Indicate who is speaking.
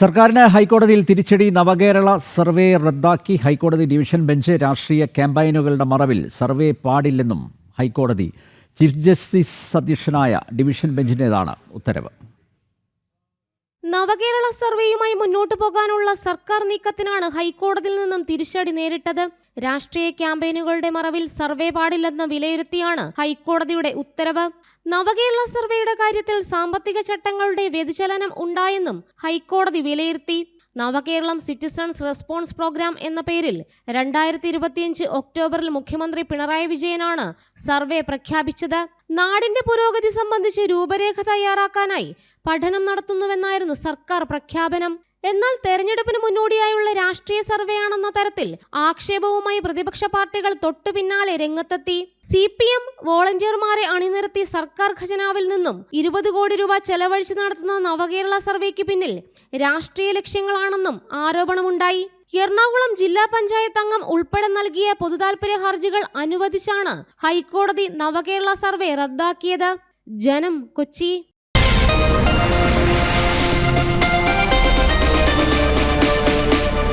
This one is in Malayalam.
Speaker 1: സർക്കാരിന് ഹൈക്കോടതിയിൽ തിരിച്ചടി നവകേരള സർവേ റദ്ദാക്കി. ഹൈക്കോടതി ഡിവിഷൻ ബെഞ്ച് രാഷ്ട്രീയ ക്യാമ്പയിനുകളുടെ മറവിൽ സർവേ പാടില്ലെന്നും ഹൈക്കോടതി ചീഫ് ജസ്റ്റിസ് അധ്യക്ഷനായ ഡിവിഷൻ ബെഞ്ചിന്റേതാണ് ഉത്തരവ്.
Speaker 2: നവകേരള സർവേയുമായി മുന്നോട്ടു പോകാനുള്ള സർക്കാർ നീക്കത്തിനാണ് ഹൈക്കോടതിയിൽ നിന്നും തിരിച്ചടി നേരിട്ടത്. രാഷ്ട്രീയ ക്യാമ്പയിനുകളുടെ മറവിൽ സർവേ പാടില്ലെന്ന് വിലയിരുത്തിയാണ് ഹൈക്കോടതിയുടെ ഉത്തരവ്. നവകേരള സർവേയുടെ കാര്യത്തിൽ സാമ്പത്തിക ചട്ടങ്ങളുടെ വ്യതിചലനം ഉണ്ടായെന്നും ഹൈക്കോടതി വിലയിരുത്തി. നവകേരളം സിറ്റിസൺസ് റെസ്പോൺസ് പ്രോഗ്രാം എന്ന പേരിൽ രണ്ടായിരത്തി ഇരുപത്തിയഞ്ച് ഒക്ടോബറിൽ മുഖ്യമന്ത്രി പിണറായി വിജയനാണ് സർവേ പ്രഖ്യാപിച്ചത്. നാടിന്റെ പുരോഗതി സംബന്ധിച്ച് രൂപരേഖ തയ്യാറാക്കാനായി പഠനം നടത്തുന്നുവെന്നായിരുന്നു സർക്കാർ പ്രഖ്യാപനം. എന്നാൽ തെരഞ്ഞെടുപ്പിന് രാഷ്ട്രീയ സർവേയാണെന്ന തരത്തിൽ ആക്ഷേപവുമായി പ്രതിപക്ഷ പാർട്ടികൾ തൊട്ടു പിന്നാലെ രംഗത്തെത്തി. സി പി എം വോളണ്ടിയർമാരെ അണിനിരത്തി സർക്കാർ ഖജനാവിൽ നിന്നും ഇരുപത് കോടി രൂപ ചെലവഴിച്ച് നടത്തുന്ന നവകേരള സർവേക്ക് പിന്നിൽ രാഷ്ട്രീയ ലക്ഷ്യങ്ങളാണെന്നും ആരോപണമുണ്ടായി. എറണാകുളം ജില്ലാ പഞ്ചായത്ത് അംഗം ഉൾപ്പെടെ നൽകിയ പൊതുതാൽപര്യ ഹർജികൾ അനുവദിച്ചാണ് ഹൈക്കോടതി നവകേരള സർവേ റദ്ദാക്കിയത്. ജനം കൊച്ചി.